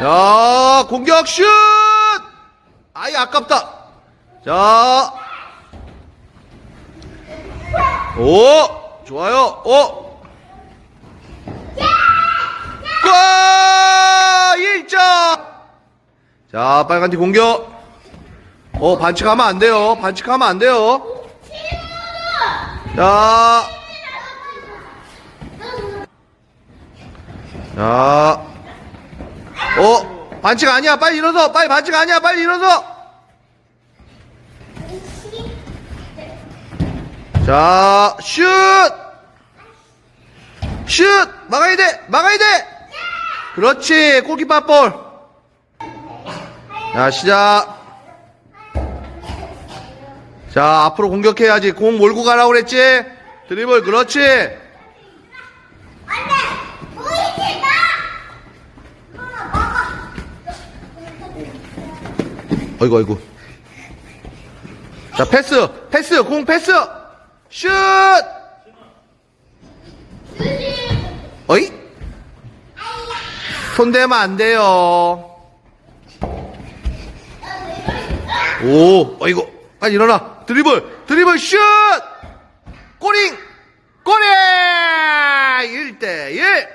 자, 공격 슛! 아이, 아깝다. 자. 오! 좋아요. 오! 골! 1점! 자, 빨간 팀 공격. 어, 반칙하면 안 돼요. 반칙하면 안 돼요. 자. 자. 어, 반칙 아니야. 빨리 일어서. 빨리 반칙 아니야. 빨리 일어서. 자, 슛! 슛! 막아야 돼! 막아야 돼! 그렇지. 골키퍼 볼. 자, 시작. 자, 앞으로 공격해야지. 공 몰고 가라고 그랬지? 드리블, 그렇지. 안돼 보이지 마 엄마 어이구, 어이구. 자, 패스! 패스! 공 패스! 슛! 어이? 손대면 안 돼요. 오, 어이구. 빨리 일어나. 드리블, 드리블, 슛! 꼬링! 꼬리! 1대1!